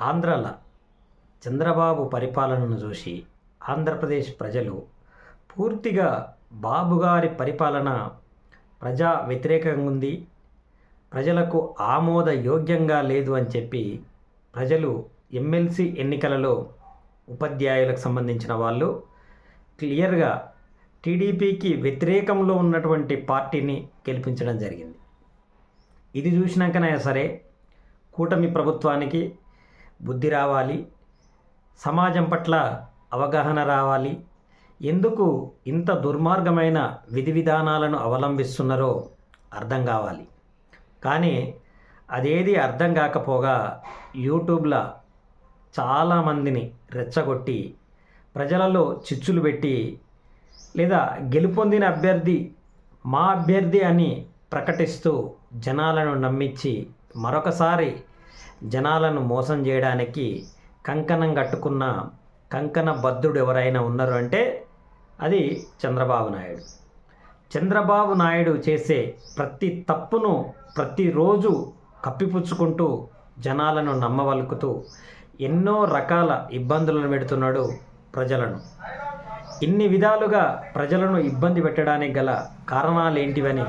ఆంధ్రాల చంద్రబాబు పరిపాలనను చూసి ఆంధ్రప్రదేశ్ ప్రజలు పూర్తిగా బాబుగారి పరిపాలన ప్రజా వ్యతిరేకంగా ఉంది. ప్రజలకు ఆమోద యోగ్యంగా లేదు అని చెప్పి ప్రజలు ఎమ్మెల్సీ ఎన్నికలలో ఉపాధ్యాయులకు సంబంధించిన వాళ్ళు క్లియర్గా టీడీపీకి వ్యతిరేకంలో ఉన్నటువంటి పార్టీని గెలిపించడం జరిగింది. ఇది చూసినాకనే సరే కూటమి ప్రభుత్వానికి బుద్ధి రావాలి సమాజం పట్ల అవగాహన రావాలి. ఎందుకు ఇంత దుర్మార్గమైన విధి విధానాలను అవలంబిస్తున్నారో అర్థం కావాలి. కానీ అదేది అర్థం కాకపోగా యూట్యూబ్లో చాలామందిని రెచ్చగొట్టి ప్రజలలో చిచ్చులు పెట్టి లేదా గెలుపొందిన అభ్యర్థి మా అభ్యర్థి అని ప్రకటిస్తూ జనాలను నమ్మించి మరొకసారి జనాలను మోసం చేయడానికి కంకణం కట్టుకున్న కంకణ బద్ధుడు ఎవరైనా ఉన్నారు అంటే అది చంద్రబాబు నాయుడు. చంద్రబాబు నాయుడు చేసే ప్రతి తప్పును ప్రతిరోజు కప్పిపుచ్చుకుంటూ జనాలను నమ్మవలుకుతూ ఎన్నో రకాల ఇబ్బందులను పెడుతున్నాడు ప్రజలను. ఇన్ని విధాలుగా ప్రజలను ఇబ్బంది పెట్టడానికి గల కారణాలు ఏంటివని